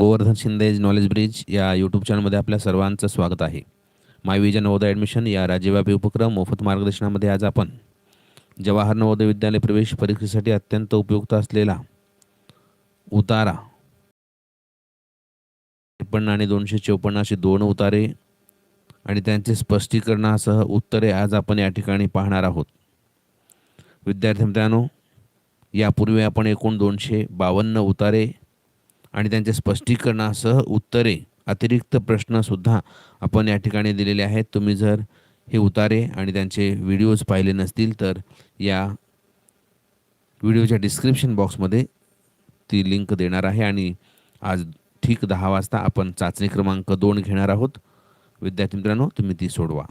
Govardhan Shinde knowledge bridge या YouTube चॅनलमध्ये आपल्या सर्वांचं स्वागत आहे. माय विजन नवोदय ॲडमिशन या राज्यव्यापी उपक्रम मोफत मार्गदर्शनामध्ये आज आपण जवाहर नवोदय विद्यालय प्रवेश परीक्षेसाठी अत्यंत उपयुक्त असलेला उतारा त्रेपन्न आणि दोनशे चौपन्न असे दोन उतारे आणि त्यांचे स्पष्टीकरणासह उत्तरे आज आपण या ठिकाणी पाहणार आहोत. विद्यार्थी मित्रांनो यापूर्वी आपण एकूण दोनशे बावन्न उतारे आणि त्यांच्या स्पष्टीकरणासह उत्तरे अतिरिक्त प्रश्नसुद्धा आपण या ठिकाणी दिलेले आहेत. तुम्ही जर हे उतारे आणि त्यांचे व्हिडिओज पाहिले नसतील तर या व्हिडिओच्या डिस्क्रिप्शन बॉक्समध्ये ती लिंक देणार आहे आणि आज ठीक दहा वाजता आपण चाचणी क्रमांक दोन घेणार आहोत. विद्यार्थी मित्रांनो तुम्ही ती सोडवा.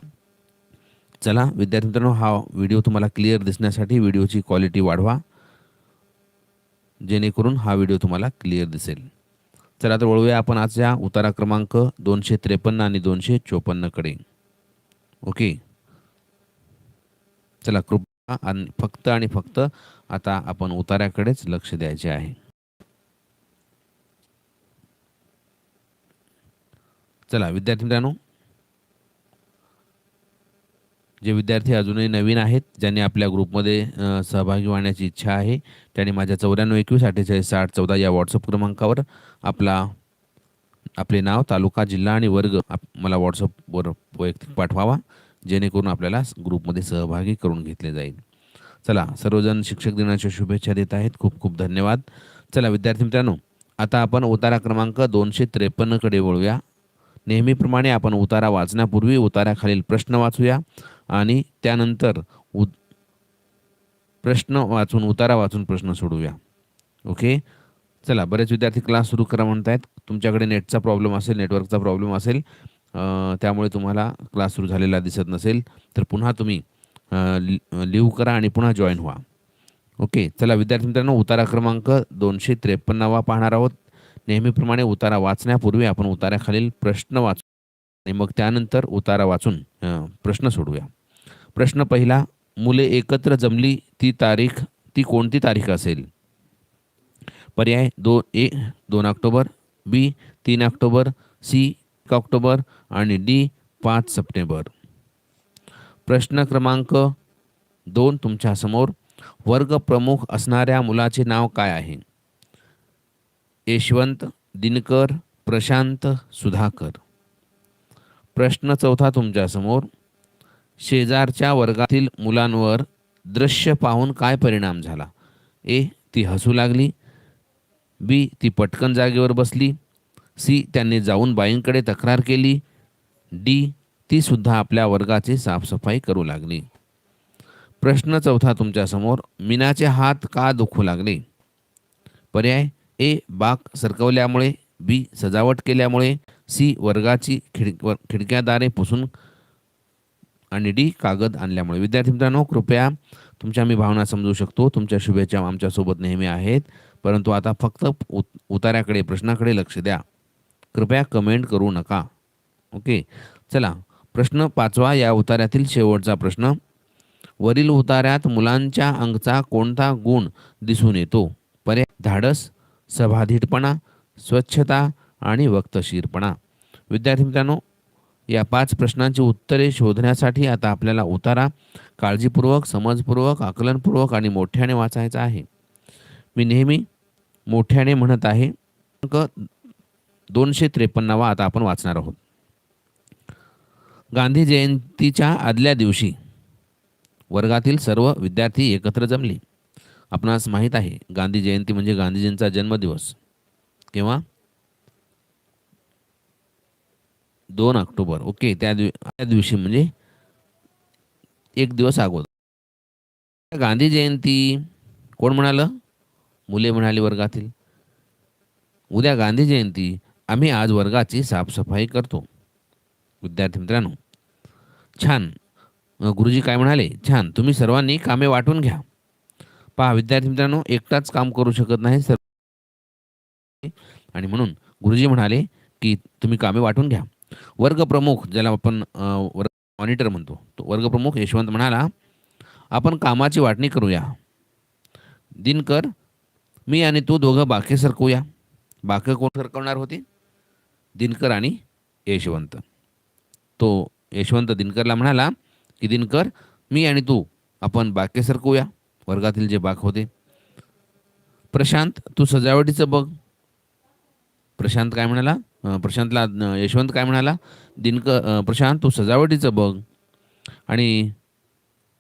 चला विद्यार्थी मित्रांनो हा व्हिडिओ तुम्हाला क्लिअर दिसण्यासाठी व्हिडिओची क्वालिटी वाढवा. जेणेकरून हा व्हिडिओ तुम्हाला क्लिअर दिसेल. चला तर वळूया आपण आजच्या उतारा क्रमांक दोनशे त्रेपन्न आणि दोनशे चोपन्नकडे ओके? चला कृपा आणि फक्त आणि फक्त आता आपण उताऱ्याकडेच लक्ष द्यायचे आहे. चला विद्यार्थी मित्रांनो जे विद्यार्थी अजूनही नवीन आहेत ज्यांनी आपल्या ग्रुपमध्ये सहभागी होण्याची इच्छा आहे त्यांनी माझ्या चौऱ्याण्णव एकवीस अठ्ठेचाळीस साठ चौदा या व्हॉट्सअप क्रमांकावर आपला आपले नाव तालुका जिल्हा आणि वर्ग आप मला व्हॉट्सअपवर वैयक्तिक पाठवावा जेणेकरून आपल्याला ग्रुपमध्ये सहभागी करून घेतले जाईल. चला सर्वजण शिक्षक दिनाच्या शुभेच्छा देत आहेत. खूप खूप धन्यवाद. चला विद्यार्थी मित्रांनो आता आपण उतारा क्रमांक दोनशे त्रेपन्नकडे वळूया. नेहमीप्रमाणे आपण उतारा वाचण्यापूर्वी उताराखालील प्रश्न वाचूया. आणि त्यानंतर उ प्रश्न वाचून उतारा वाचून प्रश्न सोडूया. ओके चला बरेच विद्यार्थी क्लास सुरू करा म्हणत आहेत तुमच्याकडे नेटचा प्रॉब्लेम असेल नेटवर्कचा प्रॉब्लेम असेल त्यामुळे तुम्हाला क्लास सुरू झालेला दिसत नसेल. तर पुन्हा तुम्ही लिव्ह करा आणि पुन्हा जॉईन व्हा. ओके चला विद्यार्थी मित्रांनो उतारा क्रमांक दोनशे त्रेपन्नावा पाहणार आहोत. नेहमीप्रमाणे उतारा वाचण्यापूर्वी आपण उताराखालील प्रश्न वाचू आणि मग त्यानंतर उतारा वाचून प्रश्न सोडूया. प्रश्न पहिला मुले एकत्र जमली ती तारीख ती कोणती तारीख असेल? पर्याय दो ए दोन ऑक्टोबर बी तीन ऑक्टोबर सी एक ऑक्टोबर आणि डी पाच सप्टेंबर. प्रश्न क्रमांक दोन तुमच्यासमोर वर्ग प्रमुख असणाऱ्या मुलाचे नाव काय आहे? यशवंत दिनकर प्रशांत सुधाकर. प्रश्न चौथा तुमच्यासमोर शेजारच्या वर्गातील मुलांवर दृश्य पाहून काय परिणाम झाला? ए ती हसू लागली. बी ती पटकन जागेवर बसली. सी त्यांनी जाऊन बाईंकडे तक्रार केली. डी ती सुद्धा आपल्या वर्गाची साफसफाई करू लागली. प्रश्न चौथा तुमच्यासमोर मीनाचे हात का दुखू लागले? पर्याय ए बाक सरकवल्यामुळे बी सजावट केल्यामुळे सी वर्गाची खिड वर- खिडक्यादारे पुसून आणि डी कागद आणल्यामुळे. विद्यार्थी मित्रांनो कृपया तुमच्या मी भावना समजू शकतो. तुमच्या शुभेच्छा आमच्यासोबत नेहमी आहेत. परंतु आता फक्त उत उतार्याकडे प्रश्नाकडे लक्ष द्या. कृपया कमेंट करू नका. ओके? चला. प्रश्न पाचवा या उतार्यातील शेवटचा प्रश्न. वरील उतार्यात मुलांच्या अंगचा कोणता गुण दिसून येतो? पर्याय धाडस सभाधीटपणा स्वच्छता आणि वक्तशीरपणा. विद्यार्थी मित्रांनो या पाच प्रश्नांची उत्तरे शोधण्यासाठी आता आपल्याला उतारा काळजीपूर्वक समजपूर्वक आकलनपूर्वक आणि मोठ्याने वाचायचा आहे. मी नेहमी मोठ्याने म्हणत आहे अंक दोनशे त्रेपन्नावा आता आपण वाचणार आहोत. गांधी जयंतीच्या आदल्या दिवशी वर्गातील सर्व विद्यार्थी एकत्र जमले. आपणास माहीत आहे गांधी जयंती म्हणजे गांधीजींचा जन्मदिवस. किंवा दोन ऑक्टोबर ओके? त्या दिव त्या दिवशी म्हणजे एक दिवस अगोदर. गांधी जयंती कोण म्हणालं? मुले म्हणाली वर्गातील. उद्या गांधी जयंती आम्ही आज वर्गाची साफसफाई करतो. विद्यार्थी मित्रांनो छान. गुरुजी काय म्हणाले? छान. तुम्ही सर्वांनी कामे वाटून घ्या. पहा विद्यार्थी मित्रांनो एकटाच काम करू शकत नाही सर आणि म्हणून गुरुजी म्हणाले की तुम्ही कामे वाटून घ्या. वर्ग प्रमुख ज्याला आपण वर्ग मॉनिटर म्हणतो तो वर्गप्रमुख यशवंत म्हणाला आपण कामाची वाटणी करूया. दिनकर मी आणि तू दोघं बाके सरकवूया बाकं कोण सरकवणार होते? दिनकर आणि यशवंत. तो यशवंत दिनकरला म्हणाला की दिनकर मी आणि तू आपण बाके सरकवूया वर्गातील जे बाक होते. प्रशांत तू सजावटीचं बघ. प्रशांत काय म्हणाला? प्रशांतला यशवंत काय म्हणाला? दिनक प्रशांत तू सजावटीचं बघ. आणि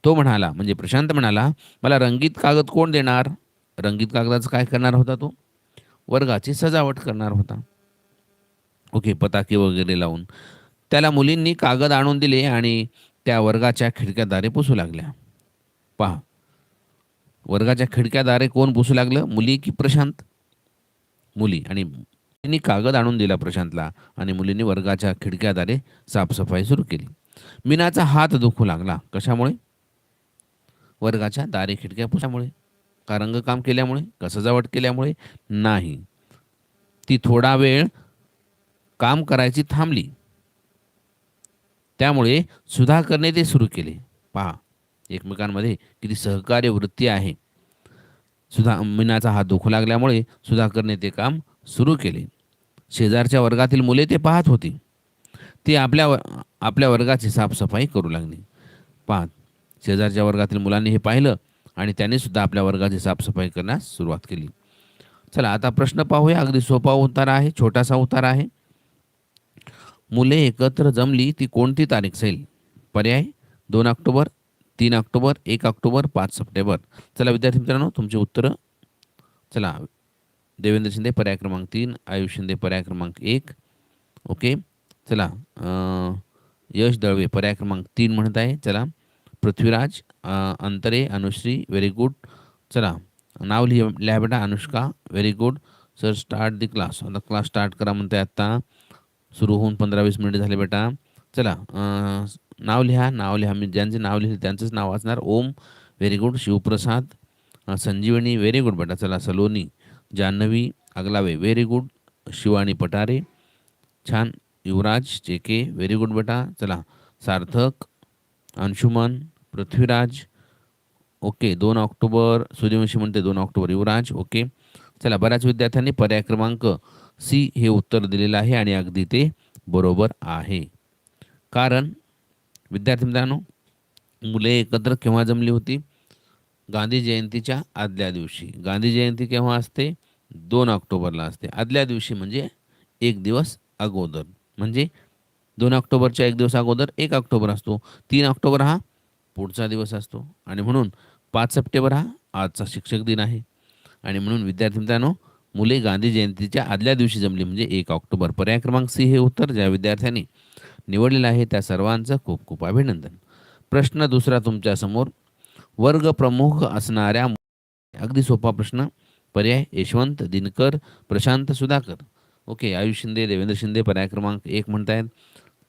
तो म्हणाला म्हणजे प्रशांत म्हणाला मला रंगीत कागद कोण देणार? रंगीत कागदाचं काय करणार होता तो? वर्गाची सजावट करणार होता. ओके पताके वगैरे लावून. त्याला मुलींनी कागद आणून दिले आणि त्या वर्गाच्या खिडक्याद्वारे पुसू लागल्या. पहा वर्गाच्या खिडक्याद्वारे कोण पुसू लागलं? मुली की प्रशांत? मुली आणि मुलींनी कागद आणून दिला प्रशांतला आणि मुलींनी वर्गाच्या खिडक्याद्वारे साफसफाई सुरू केली. मीनाचा हात दुखू लागला. कशामुळे? वर्गाच्या दारे खिडक्या पुसल्यामुळे का रंगकाम केल्यामुळे? का सजावट केल्यामुळे? नाही. ती थोडा वेळ काम करायची थांबली. त्यामुळे सुधाकरने ते सुरू केले. पहा एकमेकांमध्ये किती सहकार्य वृत्ती आहे. सुधा मीनाचा हात दुखू लागल्यामुळे सुधाकरने ते काम सुरू केले. शेजारच्या वर्गातील मुले ते पाहत होती. ती आपल्या व- आपल्या वर्गाची साफसफाई करू लागली. पाहत शेजारच्या वर्गातील मुलांनी हे पाहिलं आणि त्यांनी सुद्धा आपल्या वर्गाची साफसफाई करण्यास सुरुवात केली. चला आता प्रश्न पाहूया. अगदी सोपा उतारा आहे छोटासा उतारा आहे. मुले एकत्र जमली ती कोणती तारीख असेल पर्याय? दोन ऑक्टोबर तीन ऑक्टोबर एक ऑक्टोबर पाच सप्टेंबर. चला विद्यार्थी मित्रांनो तुमची उत्तरं. चला देवेंद्र शिंदे पर्याय क्रमांक तीन आयुष शिंदे पर्याय क्रमांक एक. ओके चला यश दळवे पर्याय क्रमांक तीन म्हणत आहे. चला पृथ्वीराज अंतरे अनुश्री व्हेरी गुड चला नाव लिह लिहा बेटा Anushka very good sir start the class आता क्लास स्टार्ट करा म्हणते आत्ता. सुरू होऊन पंधरा वीस मिनिट झाले बेटा. चला नाव लिहा नाव लिहा. मी ज्यांचे नाव लिहिले त्यांचंच नाव वाचणार. Om very good Shivprasad Sanjivani very good बेटा. चला सलोनी जान्हवी अगलावे व्हेरी गुड शिवानी पटारे छान. युवराज चेके व्हेरी गुड बेटा. चला सार्थक अंशुमन पृथ्वीराज. ओके दोन ऑक्टोबर सूर्यवंशी म्हणते दोन ऑक्टोबर. युवराज ओके चला बऱ्याच विद्यार्थ्यांनी पर्याय क्रमांक सी हे उत्तर दिलेलं आहे आणि अगदी ते बरोबर आहे. कारण विद्यार्थी मित्रांनो मुले एकत्र केव्हा जमली होती? गांधी जयंतीच्या आदल्या दिवशी. गांधी जयंती केव्हा असते? दोन ऑक्टोबरला असते. आदल्या दिवशी म्हणजे एक दिवस अगोदर. म्हणजे दोन ऑक्टोबरच्या एक दिवस अगोदर एक ऑक्टोबर असतो. तीन ऑक्टोबर हा पुढचा दिवस असतो. आणि म्हणून पाच सप्टेंबर हा आजचा शिक्षक दिन आहे. आणि म्हणून विद्यार्थी मित्रांनो मुले गांधी जयंतीच्या आदल्या दिवशी जमली म्हणजे एक ऑक्टोबर. पर्याय क्रमांक सी हे उत्तर ज्या विद्यार्थ्यांनी निवडलेलं आहे त्या सर्वांचं खूप खूप अभिनंदन. प्रश्न दुसरा तुमच्यासमोर. वर्ग प्रमुख असणाऱ्या अगदी सोपा प्रश्न. पर्याय यशवंत दिनकर प्रशांत सुधाकर. ओके आयुष शिंदे देवेंद्र शिंदे पर्याय क्रमांक एक आहेत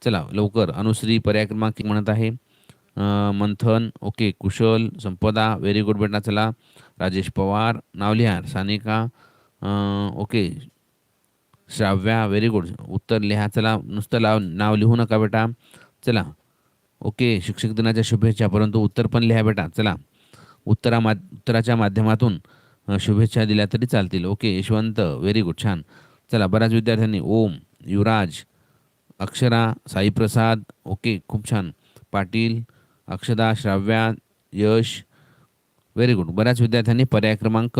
चला लवकर. अनुश्री पर्याय क्रमांक एक म्हणत आहे. Manthan okay. Kushal Sampada very good बेटा चला. Rajesh Pawar नावलिहार Sanika okay. Shravya very good. उत्तर लिहा चला. नुसतं लाव नाव लिहू नका बेटा. चला. ओके शिक्षक दिनाच्या शुभेच्छा परंतु उत्तर पण लिहा बेटा. चला. उत्तरा मा उत्तराच्या माध्यमातून शुभेच्छा दिल्या तरी चालतील. ओके यशवंत व्हेरी गुड छान. चला बऱ्याच विद्यार्थ्यांनी ओम युवराज अक्षरा साईप्रसाद ओके खूप छान. पाटील अक्षदा श्राव्या यश व्हेरी गुड बऱ्याच विद्यार्थ्यांनी पर्याय क्रमांक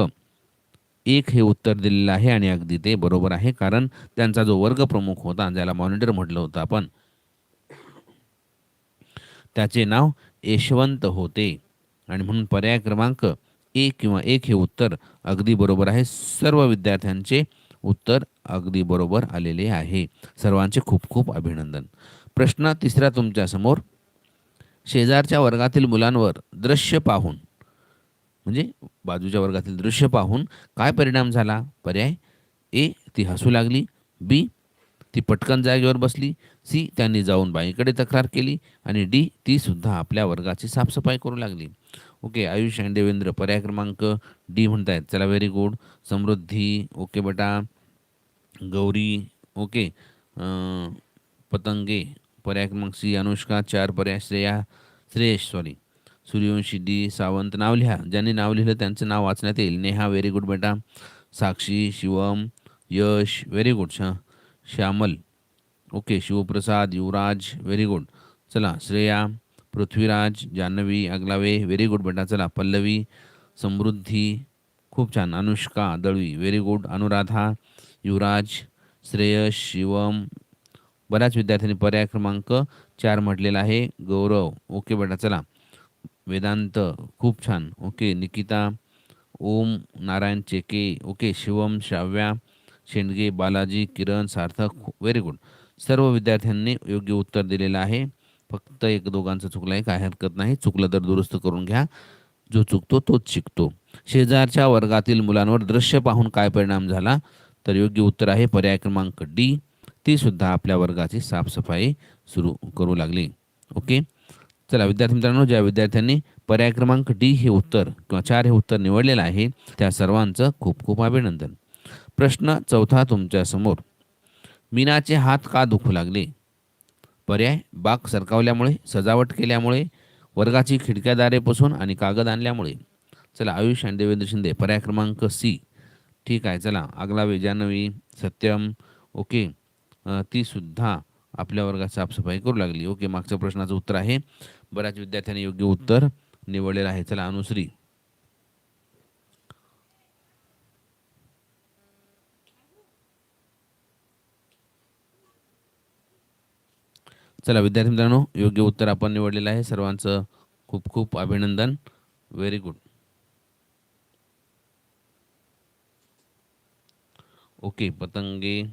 एक हे उत्तर दिलेलं आहे आणि अगदी ते बरोबर आहे कारण त्यांचा जो वर्ग प्रमुख होता ज्याला मॉनिटर म्हटलं होतं आपण त्याचे नाव यशवंत होते. आणि म्हणून पर्याय क्रमांक एक किंवा एक हे उत्तर अगदी बरोबर आहे. सर्व विद्यार्थ्यांचे उत्तर अगदी बरोबर आलेले आहे. सर्वांचे खूप खूप अभिनंदन. प्रश्न तिसरा तुमच्यासमोर शेजारच्या वर्गातील मुलांवर दृश्य पाहून म्हणजे बाजूच्या वर्गातील दृश्य पाहून काय परिणाम झाला? पर्याय ए ती हसू लागली. बी ती पटकन जागेवर बसली. सी त्यांनी जाऊन बाईकडे तक्रार केली. आणि डी ती सुद्धा आपल्या वर्गाची साफसफाई करू लागली. ओके आयुष आणि देवेंद्र. पर्याय क्रमांक डी म्हणतायत. चला व्हेरी गुड समृद्धी ओके बेटा. गौरी ओके. पतंगे. पर्याय क्रमांक सी अनुष्का. चार पर्याय श्रेया श्रेयश सॉरी सूर्यवंशी डी सावंत. नाव लिहा. ज्यांनी नाव लिहिलं त्यांचं नाव वाचण्यात येईल. नेहा व्हेरी गुड बेटा. साक्षी शिवम यश व्हेरी गुड शा Shyamal. Okay Shivprasad Yuvraj very good चला श्रेया. पृथ्वीराज जान्हवी अगलावे व्हेरी गुड बेटा चला. पल्लवी समृद्धी खूप छान. अनुष्का दळवी व्हेरी गुड अनुराधा युवराज श्रेयस शिवम बऱ्याच विद्यार्थ्यांनी पर्याय क्रमांक चार म्हटलेला आहे. गौरव ओके बेटा चला. वेदांत खूप छान. Okay Nikita Om Narayan Cheke okay Shivam Shravya Shendge Balaji Kiran Sarthak very good सर्व विद्यार्थ्यांनी योग्य उत्तर दिलेलं आहे. फक्त एक दोघांचं चुकलं आहे काय हरकत नाही. चुकलं तर दुरुस्त करून घ्या. जो चुकतो तोच शिकतो. शेजारच्या वर्गातील मुलांवर दृश्य पाहून काय परिणाम झाला? तर योग्य उत्तर आहे पर्याय क्रमांक डी ती सुद्धा आपल्या वर्गाची साफसफाई सुरू करू लागली. ओके? चला विद्यार्थी मित्रांनो ज्या विद्यार्थ्यांनी पर्याय क्रमांक डी हे उत्तर किंवा चार हे उत्तर निवडलेलं आहे त्या सर्वांचं खूप खूप अभिनंदन. प्रश्न चौथा तुमच्यासमोर. मीनाचे हात का दुखू लागले? पर्याय बाग सरकावल्यामुळे सजावट केल्यामुळे वर्गाची खिडक्यादारे पुसून आणि कागद आणल्यामुळे. चला आयुष आणि देवेंद्र शिंदे पर्याय क्रमांक सी. ठीक आहे चला आगला वेजानवी सत्यम ओके. तीसुद्धा ती सुद्धा आपल्या वर्गात साफसफाई करू लागली. ओके मागच्या प्रश्नाचं उत्तर आहे. बऱ्याच विद्यार्थ्यांनी योग्य उत्तर निवडलेलं आहे. चला अनुश्री. चला विद्यार्थी मित्रांनो योग्य उत्तर आपण निवडलेलं आहे. सर्वांचं खूप खूप अभिनंदन. Very good okay Patange.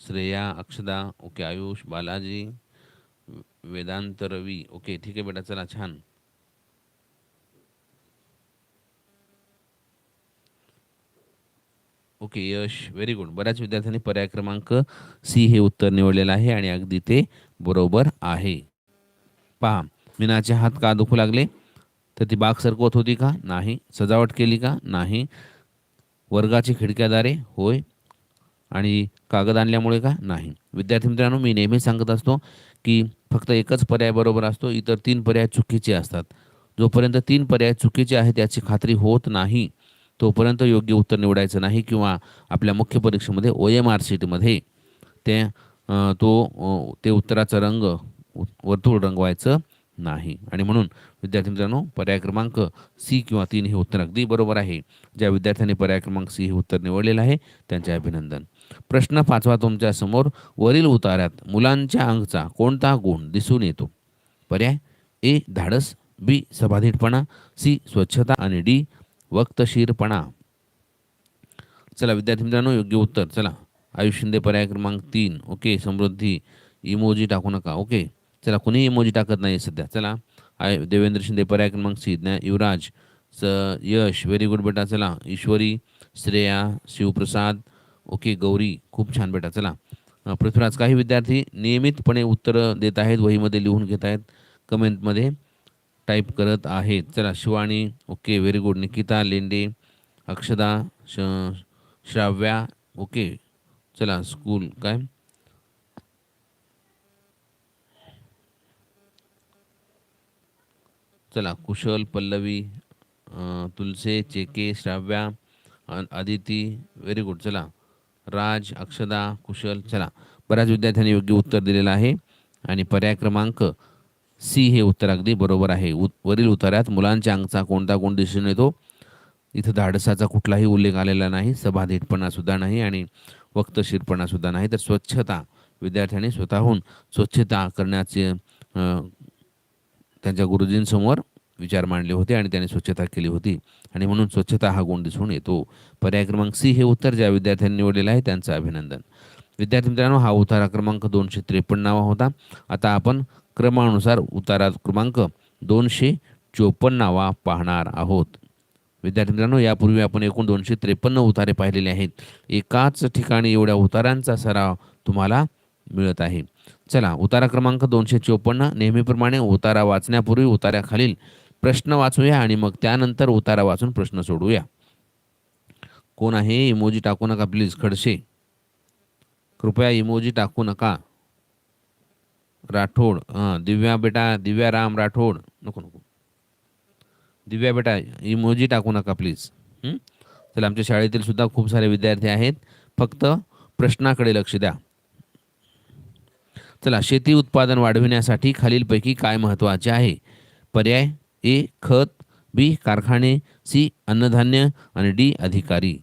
Shreya Akshada. Okay Ayush Balaji. Vedant Ravi. Okay ठीक आहे बेटा चला छान. ओके यश. व्हेरी गुड बऱ्याच विद्यार्थ्यांनी पर्याय क्रमांक सी हे उत्तर निवडलेलं आहे आणि अगदी ते बरोबर आहे. पहा मीनाचे हात का दुखू लागले? तर ती बाग सरकवत होती का? नाही. सजावट केली का? नाही. वर्गाची खिडक्यादारे होय. आणि कागद आणल्यामुळे का? नाही. विद्यार्थी मित्रांनो मी नेहमी सांगत असतो की फक्त एकच पर्याय बरोबर असतो इतर तीन पर्याय चुकीचे असतात. जोपर्यंत तीन पर्याय चुकीचे आहेत याची खात्री होत नाही. तोपर्यंत योग्य उत्तर निवडायचं नाही किंवा आपल्या मुख्य परीक्षेमध्ये ओ एम आर सीटमध्ये ते तो ते उत्तराचा रंग वर्तुळ रंगवायचं नाही. आणि म्हणून विद्यार्थी मित्रांनो पर्याय क्रमांक सी किंवा तीन हे उत्तर अगदी बरोबर आहे. ज्या विद्यार्थ्यांनी पर्याय क्रमांक सी हे उत्तर निवडलेलं आहे त्यांचे अभिनंदन. प्रश्न पाचवा तुमच्यासमोर. वरील उतारात मुलांच्या अंगचा कोणता गुण दिसून येतो? पर्याय ए धाडस बी सभाधीटपणा सी स्वच्छता आणि डी वक्तशीरपणा. चला विद्यार्थी मित्रांनो योग्य उत्तर. चला आयुष शिंदे पर्याय क्रमांक तीन. ओके समृद्धी. इमोजी टाकू नका. ओके चला कुणीही इमोजी टाकत नाही सध्या. चला आय देवेंद्र शिंदे पर्याय क्रमांक सी ज्ञा युवराज स यश. व्हेरी गुड बेटा. चला ईश्वरी श्रेया शिवप्रसाद. ओके गौरी खूप छान बेटा. चला पृथ्वीराज काही विद्यार्थी नियमितपणे उत्तरं देत आहेत वहीमध्ये लिहून घेत आहेत कमेंटमध्ये. टाईप करत आहेत चला Shivani okay very good Nikita Lende Akshada श श्राव्या ओके. चला स्कूल काय? चला कुशल पल्लवी तुलसे चेके श्राव्या आदिती व्हेरी गुड चला राज अक्षदा कुशल चला. बऱ्याच विद्यार्थ्यांनी योग्य उत्तर दिलेलं आहे. आणि पर्याय क्रमांक सी हे उत्तर अगदी बरोबर आहे. उत वरील उतारात मुलांच्या अंगचा कोणता गुण दिसून येतो? इथं धाडसाचा कुठलाही उल्लेख आलेला नाही सभाधीटपणा सुद्धा नाही आणि वक्तशीरपणा सुद्धा नाही. तर स्वच्छता विद्यार्थ्यांनी स्वतःहून स्वच्छता करण्याचे त्यांच्या गुरुजींसमोर विचार मांडले होते आणि त्यांनी स्वच्छता केली होती. आणि म्हणून स्वच्छता हा गुण दिसून येतो. पर्याय क्रमांक सी हे उत्तर ज्या विद्यार्थ्यांनी निवडलेलं आहे त्यांचं अभिनंदन. विद्यार्थी मित्रांनो हा उतारा क्रमांक दोनशे त्रेपन्नावा होता. आता आपण क्रमानुसार उतारा क्रमांक दोनशे चोपन्नावा पाहणार आहोत. विद्यार्थी मित्रांनो यापूर्वी आपण एकूण दोनशे त्रेपन्न उतारे पाहिलेले आहेत. एकाच ठिकाणी एवढ्या उतारांचा सराव तुम्हाला मिळत आहे. चला उतारा क्रमांक दोनशे चोपन्न नेहमीप्रमाणे उतारा वाचण्यापूर्वी उतार्याखालील प्रश्न वाचूया आणि मग त्यानंतर उतारा वाचून प्रश्न सोडूया. कोण आहे? इमोजी टाकू नका प्लीज. खडसे. कृपया इमोजी टाकू नका. राठोड हां दिव्या बेटा दिव्या राम राठोड. नको नको. दिव्या बेटा इमोजी टाकू नका प्लीज चला आमच्या शाळेतील सुद्धा खूप सारे विद्यार्थी आहेत. फक्त प्रश्नाकडे लक्ष द्या. चला शेती उत्पादन वाढविण्यासाठी खालीलपैकी काय महत्त्वाचे आहे? पर्याय ए खत बी कारखाने सी अन्नधान्य आणि डी अधिकारी.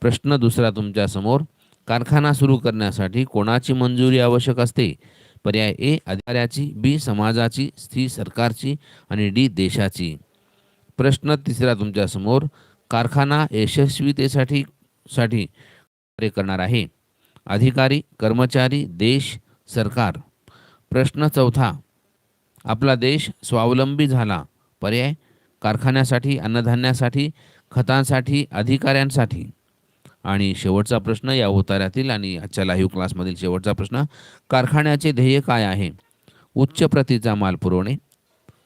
प्रश्न दुसरा तुमच्यासमोर कारखाना सुरू करण्यासाठी कोणाची मंजुरी आवश्यक असते? पर्याय ए अधिकाऱ्याची बी समाजाची सी सरकारची आणि डी देशाची. प्रश्न तिसरा तुमच्यासमोर कारखाना यशस्वीतेसाठी साठी कार्य करणार आहे. अधिकारी कर्मचारी देश सरकार. प्रश्न चौथा आपला देश स्वावलंबी झाला. पर्याय कारखान्यासाठी अन्नधान्यासाठी खतांसाठी अधिकाऱ्यांसाठी. आणि शेवटचा प्रश्न या उतार्यातील आणि आजच्या लाईव्ह क्लासमधील शेवटचा प्रश्न कारखान्याचे ध्येय काय आहे? उच्च प्रतीचा माल पुरवणे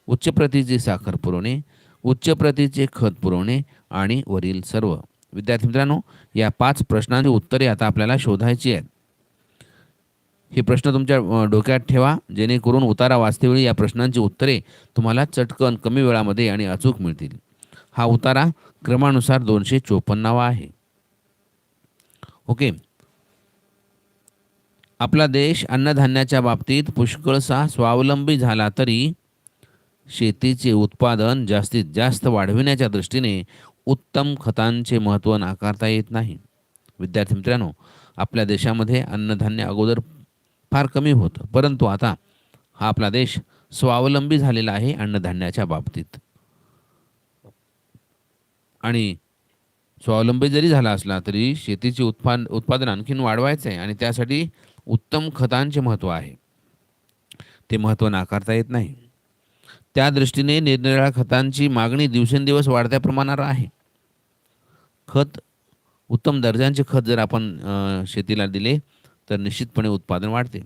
उच्च प्रतीची साखर पुरवणे उच्च प्रतीचे खत पुरवणे आणि वरील सर्व. विद्यार्थी मित्रांनो या पाच प्रश्नांची उत्तरे आता आपल्याला शोधायची आहेत. हे प्रश्न तुमच्या डोक्यात ठेवा जेणेकरून उतारा वाचतेवेळी या प्रश्नांची उत्तरे तुम्हाला चटकन कमी वेळामध्ये आणि अचूक मिळतील. हा उतारा क्रमानुसार दोनशे चोपन्नावा आहे. ओके. आपला देश अन्नधान्याच्या बाबतीत पुष्कळसा स्वावलंबी झाला तरी शेतीचे उत्पादन जास्तीत जास्त वाढविण्याच्या दृष्टीने उत्तम खतांचे महत्त्व नाकारता येत नाही. विद्यार्थी मित्रांनो आपल्या देशामध्ये अन्नधान्य अगोदर फार कमी होतं. परंतु आता हा आपला देश स्वावलंबी झालेला आहे अन्नधान्याच्या बाबतीत. आणि स्वावलंबी जरी झाला असला तरी शेतीचे उत्पाद उत्पादन आणखीन वाढवायचं आहे आणि त्यासाठी उत्तम खतांचे महत्त्व आहे. ते महत्त्व नाकारता येत नाही. त्या दृष्टीने निरनिराळ्या खतांची मागणी दिवसेंदिवस वाढत्या प्रमाणावर आहे. खत उत्तम दर्जांचे खत जर आपण शेतीला दिले तर निश्चितपणे उत्पादन वाढते.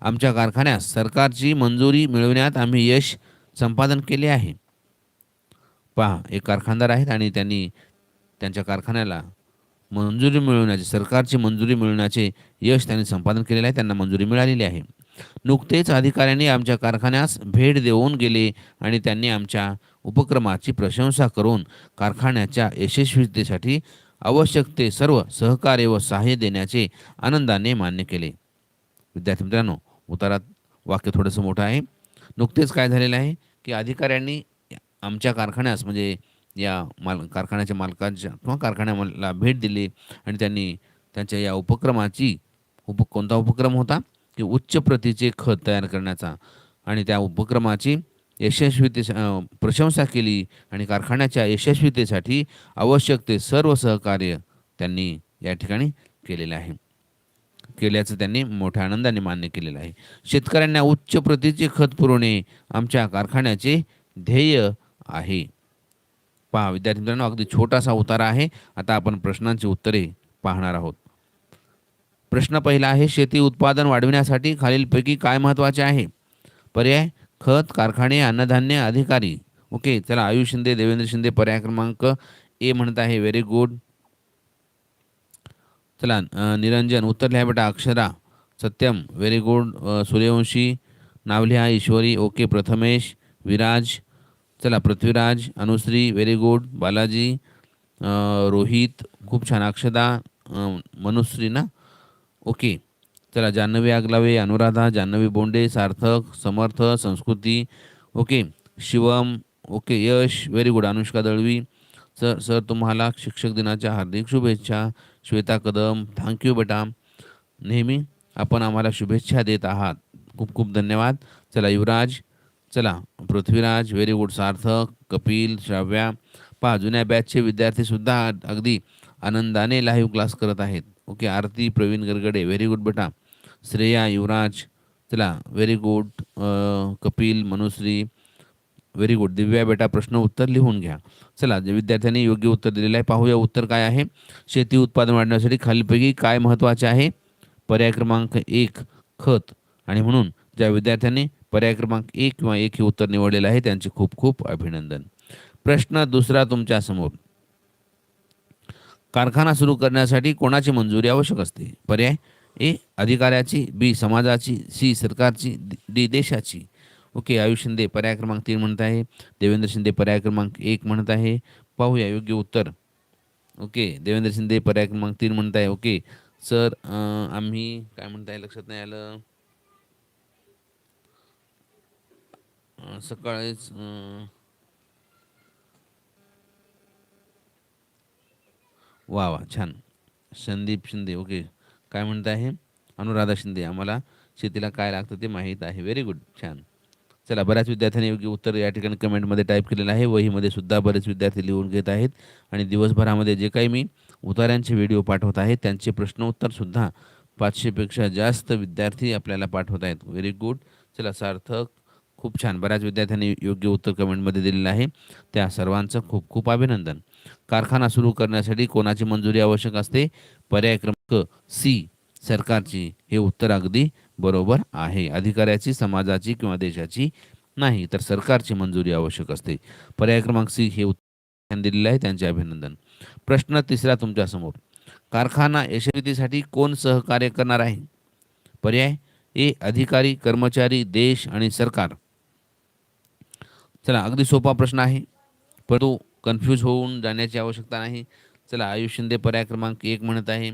आमच्या कारखान्यास सरकारची मंजुरी मिळवण्यात आम्ही यश संपादन केले आहे. पहा एक कारखानदार आहेत आणि त्यांनी त्यांच्या कारखान्याला मंजुरी मिळवण्याचे सरकारची मंजुरी मिळवण्याचे यश त्यांनी संपादन केलेले आहे त्यांना मंजुरी मिळालेली आहे. नुकतेच अधिकाऱ्यांनी आमच्या कारखान्यास भेट देऊन गेले आणि त्यांनी आमच्या उपक्रमाची प्रशंसा करून कारखान्याच्या यशस्वीतेसाठी आवश्यक ते सर्व सहकार्य व सहाय्य देण्याचे आनंदाने मान्य केले. विद्यार्थी मित्रांनो उतारात वाक्य थोडंसं मोठं आहे. नुकतेच काय झालेलं आहे की अधिकाऱ्यांनी आमच्या कारखान्यास म्हणजे या माल कारखान्याच्या मालकाच्या किंवा कारखान्याला भेट दिली आणि त्यांनी त्यांच्या या उपक्रमाची उप कोणता उपक्रम होता? की उच्च प्रतीचे खत तयार करण्याचा. आणि त्या उपक्रमाची यशस्वीते प्रशंसा केली आणि कारखान्याच्या यशस्वीतेसाठी आवश्यक ते सर्व सहकार्य त्यांनी या ठिकाणी केलेलं आहे. केल्याचं त्यांनी मोठ्या आनंदाने मान्य केलेलं आहे. शेतकऱ्यांना उच्च प्रतीचे खत पुरवणे आमच्या कारखान्याचे ध्येय आहे. पहा विद्यार्थी मित्रांनो अगदी छोटासा उतारा आहे. आता आपण प्रश्नांची उत्तरे पाहणार आहोत. प्रश्न पहिला आहे शेती उत्पादन वाढविण्यासाठी खालीलपैकी काय महत्त्वाचे आहे? पर्याय खत कारखाने अन्नधान्य अधिकारी. ओके चला आयुष शिंदे देवेंद्र शिंदे पर्याय क्रमांक ए म्हणत आहे. व्हेरी गुड चला निरंजन उत्तर लिहा बेटा अक्षरा. सत्यम व्हेरी गुड सूर्यवंशी नावलिहा ईश्वरी. ओके प्रथमेश विराज. चला पृथ्वीराज अनुश्री व्हेरी गुड बालाजी रोहित खूप छान. अक्षदा मनुश्री ना? ओके चला Janhvi Aglave Anuradha Janhvi Bonde Sarthak Samarth Sanskruti. Okay Shivam okay Yash very good Anushka Dalvi. Sir sir तुम्हाला शिक्षक दिनाच्या हार्दिक शुभेच्छा. श्वेता कदम थँक्यू बेटा. नेहमी आपण आम्हाला शुभेच्छा देत आहात. खूप खूप धन्यवाद. चला युवराज चला पृथ्वीराज व्हेरी गुड सार्थक कपिल श्राव्या पहा जुन्या बॅचचे विद्यार्थीसुद्धा अगदी आनंदाने लाईव्ह क्लास करत आहेत. Okay Aarti Pravin Gargade very good बेटा. श्रेया युवराज चला very good Kapil Manushree very good Divya बेटा प्रश्न उत्तर लिहून घ्या. चला जे विद्यार्थ्यांनी योग्य उत्तर दिलेलं आहे पाहूया उत्तर काय आहे. शेती उत्पादन वाढवण्यासाठी खालीलपैकी काय महत्त्वाचे आहे? पर्याय क्रमांक एक खत. आणि म्हणून ज्या विद्यार्थ्यांनी पर्याय क्रमांक एक किंवा एक हे उत्तर निवडलेलं आहे. त्यांचे खूप खूप अभिनंदन. प्रश्न दुसरा तुमच्यासमोर कारखाना सुरू करण्यासाठी कोणाची मंजुरी आवश्यक असते? पर्याय ए अधिकाऱ्याची बी समाजाची सी सरकारची डी देशाची. ओके आयुष शिंदे पर्याय क्रमांक तीन म्हणत आहे. देवेंद्र शिंदे पर्याय क्रमांक एक म्हणत आहे. पाहूया योग्य उत्तर. ओके देवेंद्र शिंदे पर्याय क्रमांक तीन आहे. ओके सर आम्ही काय म्हणताय? लक्षात नाही आलं. सकाळीच वा वा छान. संदीप शिंदे ओके. काय म्हणत आहे अनुराधा शिंदे आम्हाला शेतीला काय लागतं ते माहीत आहे. व्हेरी गुड छान. चला बऱ्याच विद्यार्थ्यांनी योग्य उत्तर या ठिकाणी कमेंटमध्ये टाईप केलेलं आहे. वहीमध्ये सुद्धा बरेच विद्यार्थी लिहून घेत आहेत. आणि दिवसभरामध्ये जे काही मी उतार्यांचे व्हिडिओ पाठवत आहे त्यांचे प्रश्नोत्तरसुद्धा पाचशेपेक्षा जास्त विद्यार्थी आपल्याला पाठवत आहेत. व्हेरी गुड चला सार्थक खूप छान. बऱ्याच विद्यार्थ्यांनी योग्य उत्तर कमेंटमध्ये दिलेलं आहे. त्या सर्वांचं खूप खूप अभिनंदन. कारखाना सुरू करण्यासाठी कोणाची मंजुरी आवश्यक असते? पर्याय क्रमांक सी सरकारची. हे उत्तर अगदी बरोबर आहे. अधिकाऱ्याची समाजाची किंवा देशाची नाही तर सरकारची मंजुरी आवश्यक असते. पर्याय क्रमांक सी हे उत्तर दिलेलं आहे. त्यांचे अभिनंदन. प्रश्न तिसरा तुमच्यासमोर. कारखाना यशस्वीतेसाठी कोण सहकार्य करणार आहे? पर्याय ए अधिकारी कर्मचारी देश आणि सरकार. चला अगदी सोपा प्रश्न आहे. परंतु कन्फ्यूज होऊन जाण्याची आवश्यकता नाही. चला आयुष शिंदे पर्याय क्रमांक एक म्हणत आहे.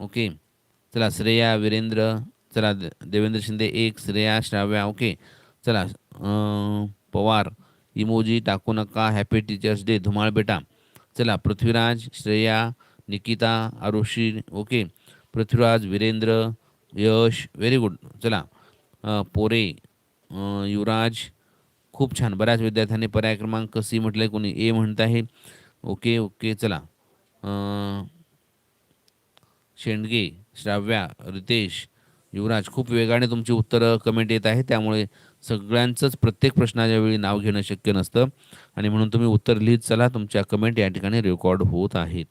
ओके. चला श्रेया वीरेंद्र चला दे- देवेंद्र शिंदे एक श्रेया श्राव्या ओके. चला पवार इमोजी टाकू नका हॅपी टीचर्स डे धुमाळ बेटा. चला Prithviraj Shreya Nikita Arushi okay. Prithviraj Virendra Yash very good चला पोरे युवराज खूप छान. बऱ्याच विद्यार्थ्यांनी पर्याय क्रमांक सी म्हटलं कोणी ए म्हणत आहे. ओके ओके चला. शेंडगे श्राव्या रितेश युवराज खूप वेगाने तुमची उत्तरं कमेंट येत आहे त्यामुळे सगळ्यांचंच प्रत्येक प्रश्नाच्या वेळी नाव घेणं शक्य नसतं. आणि म्हणून तुम्ही उत्तर लिहित चला. तुमच्या कमेंट या ठिकाणी रेकॉर्ड होत आहेत.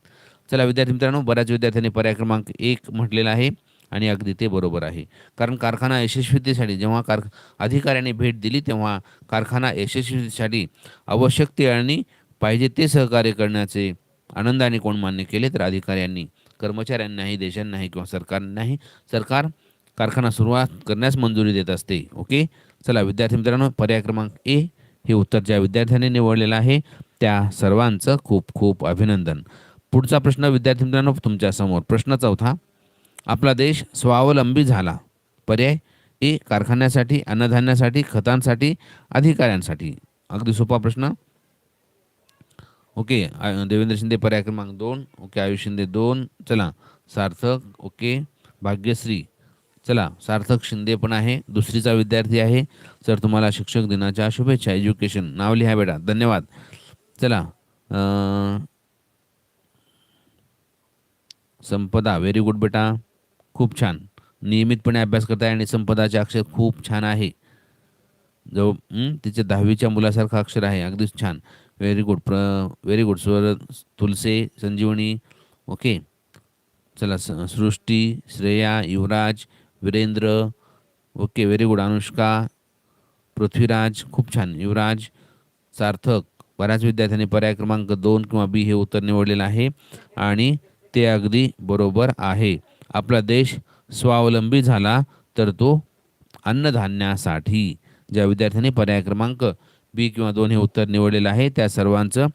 चला विद्यार्थी मित्रांनो बऱ्याच विद्यार्थ्यांनी पर्याय क्रमांक एक म्हटलेला आहे. आणि अगदी ते बरोबर आहे. कारण कारखाना यशस्वीतेसाठी जेव्हा कार अधिकाऱ्यांनी भेट दिली तेव्हा कारखाना यशस्वीतेसाठी आवश्यक ते आणि पाहिजे ते सहकार्य करण्याचे आनंदाने कोण मान्य केले तर अधिकाऱ्यांनी कर्मचाऱ्यांनाही देशांनाही किंवा सरकारनाही. सरकार कारखाना सुरुवात करण्यास मंजुरी देत असते. ओके? चला विद्यार्थी मित्रांनो पर्याय क्रमांक ए हे उत्तर ज्या विद्यार्थ्यांनी निवडलेलं आहे त्या सर्वांचं खूप खूप अभिनंदन. पुढचा प्रश्न विद्यार्थी मित्रांनो तुमच्यासमोर प्रश्न चौथा आपला देश स्वावलंबी झाला. पर्याय ए कारखान्यासाठी अन्नधान्यासाठी खतांसाठी अधिकाऱ्यांसाठी. अगदी सोपा प्रश्न. ओके देवेंद्र शिंदे पर्याय क्रमांक दोन. ओके आयुष शिंदे दोन. चला सार्थक ओके भाग्यश्री. चला सार्थक शिंदे पण आहे. दुसरीचा विद्यार्थी आहे. सर तुम्हाला शिक्षक दिनाच्या शुभेच्छा. एज्युकेशन नाव लिहा बेटा. धन्यवाद. चला संपदा. व्हेरी गुड बेटा. खूप छान. नियमितपणे अभ्यास करताय आणि संपदाचे अक्षर खूप छान आहे. जवळ तिचे दहावीच्या मुलासारखं अक्षर आहे. अगदीच छान. व्हेरी गुड प्र very good Swar Tulse Sanjivani. Okay चला स Srushti Shreya Yuvraj Virendra. Okay very good Anushka Prithviraj खूप छान. युवराज सार्थक. बऱ्याच विद्यार्थ्यांनी पर्याय क्रमांक दोन किंवा बी हे उत्तर निवडलेलं आहे. आणि ते अगदी बरोबर आहे. आपला देश स्वावलंबी झाला तर तो अन्नधान्यासाठी. ज्या विद्यार्थ्यांनी पर्याय क्रमांक बी किंवा दोन हे उत्तर निवडलेलं आहे त्या सर्वांचं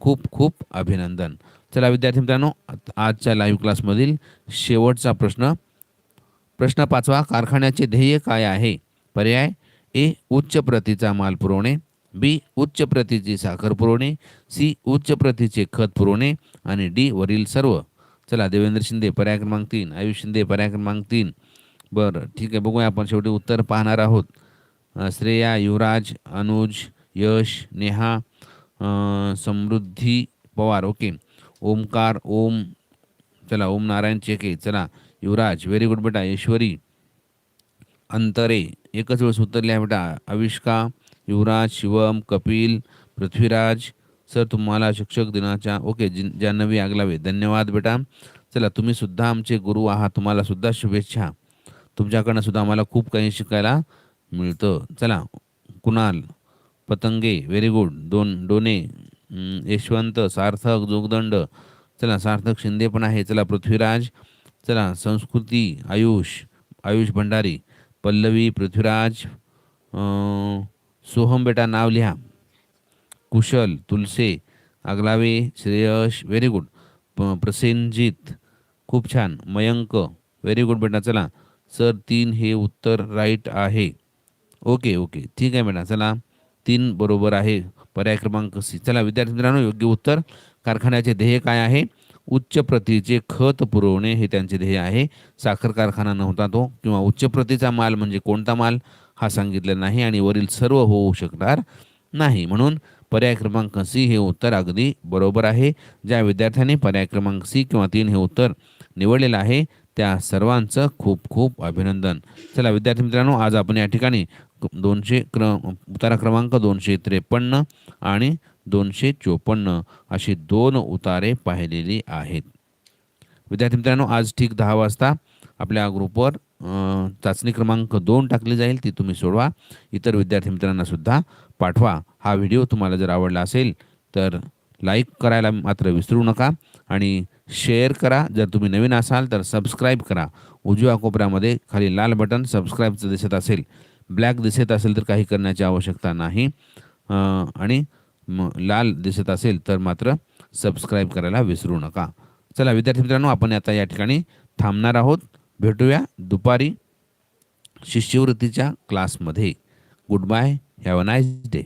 खूप खूप अभिनंदन. चला विद्यार्थी मित्रांनो आजच्या लाईव्ह क्लासमधील शेवटचा प्रश्न. प्रश्न पाचवा कारखान्याचे ध्येय काय आहे? पर्याय ए उच्च प्रतीचा माल पुरवणे बी उच्च प्रतीची साखर पुरवणे सी उच्च प्रतीचे खत पुरवणे आणि डी वरील सर्व. चला देवेंद्र शिंदे पर्याय क्रमांक तीन. आयुष शिंदे पर्याय क्रमांक तीन. बरं ठीक आहे बघूया आपण शेवटी उत्तर पाहणार आहोत. श्रेया युवराज अनुज यश नेहा समृद्धी पवार. ओके. ओमकार ओम. चला ओम नारायण चेके. चला युवराज व्हेरी गुड बेटा. ईश्वरी अंतरे. एकच वेळेस उत्तर लिहा बेटा. अविष्का युवराज शिवम कपिल पृथ्वीराज सर तुम्हाला शिक्षक दिनाच्या ओके जिन जान्हवी आगलावे धन्यवाद बेटा. चला तुम्ही सुद्धा आमचे गुरु आहात तुम्हाला सुद्धा शुभेच्छा. तुमच्याकडनं सुद्धा आम्हाला खूप काही शिकायला मिळतं. चला कुणाल पतंगे व्हेरी गुड दोन डोने यशवंत सार्थक जोगदंड. चला सार्थक शिंदे पण आहे. चला पृथ्वीराज. चला संस्कृती आयुष आयुष भंडारी. पल्लवी पृथ्वीराज. सोहम बेटा नाव लिहा. कुशल तुलसे आगलावे श्रेयश व्हेरी गुड प- प्रसेनजित खूप छान. मयंक व्हेरी गुड बेटा चला. सर तीन हे उत्तर राईट आहे. Okay okay. ठीक आहे बेटा चला. तीन बरोबर आहे. पर्याय क्रमांक सी. चला विद्यार्थी मित्रांनो योग्य उत्तर. कारखान्याचे ध्येय काय आहे? उच्च प्रतीचे खत पुरवणे हे त्यांचे ध्येय आहे. साखर कारखाना नव्हता तो किंवा उच्च प्रतीचा माल म्हणजे कोणता माल? हा सांगितलेला नाही आणि वरील सर्व होऊ शकणार नाही. म्हणून पर्याय क्रमांक सी हे उत्तर अगदी बरोबर आहे. ज्या विद्यार्थ्यांनी पर्याय क्रमांक सी किंवा तीन हे उत्तर निवडलेलं आहे त्या सर्वांचं खूप खूप अभिनंदन. चला विद्यार्थी मित्रांनो आज आपण या ठिकाणी दोनशे क्र उतारा क्रमांक दोनशे त्रेपन्न आणि दोनशे चोपन्न अशी दोन उतारे पाहिलेली आहेत. विद्यार्थी मित्रांनो आज ठीक दहा वाजता आपल्या ग्रुपवर चाचणी क्रमांक दोन टाकली जाईल ती तुम्ही सोडवा. इतर विद्यार्थी मित्रांना सुद्धा पाठवा. हा व्हिडिओ तुम्हाला जर आवडला असेल तर लाईक करायला मात्र विसरू नका आणि शेअर करा. जर तुम्ही नवीन असाल तर सबस्क्राईब करा. उजव्या कोपऱ्यामध्ये खाली लाल बटन सबस्क्राईबचं दिसत असेल. ब्लॅक दिसत असेल तर काही करण्याची आवश्यकता नाही. आणि लाल दिसत असेल तर मात्र सबस्क्राईब करायला विसरू नका. चला विद्यार्थी मित्रांनो आपण आता या ठिकाणी थांबणार आहोत. भेटूया दुपारी शिष्यवृत्तीच्या क्लासमध्ये. Good bye have a nice day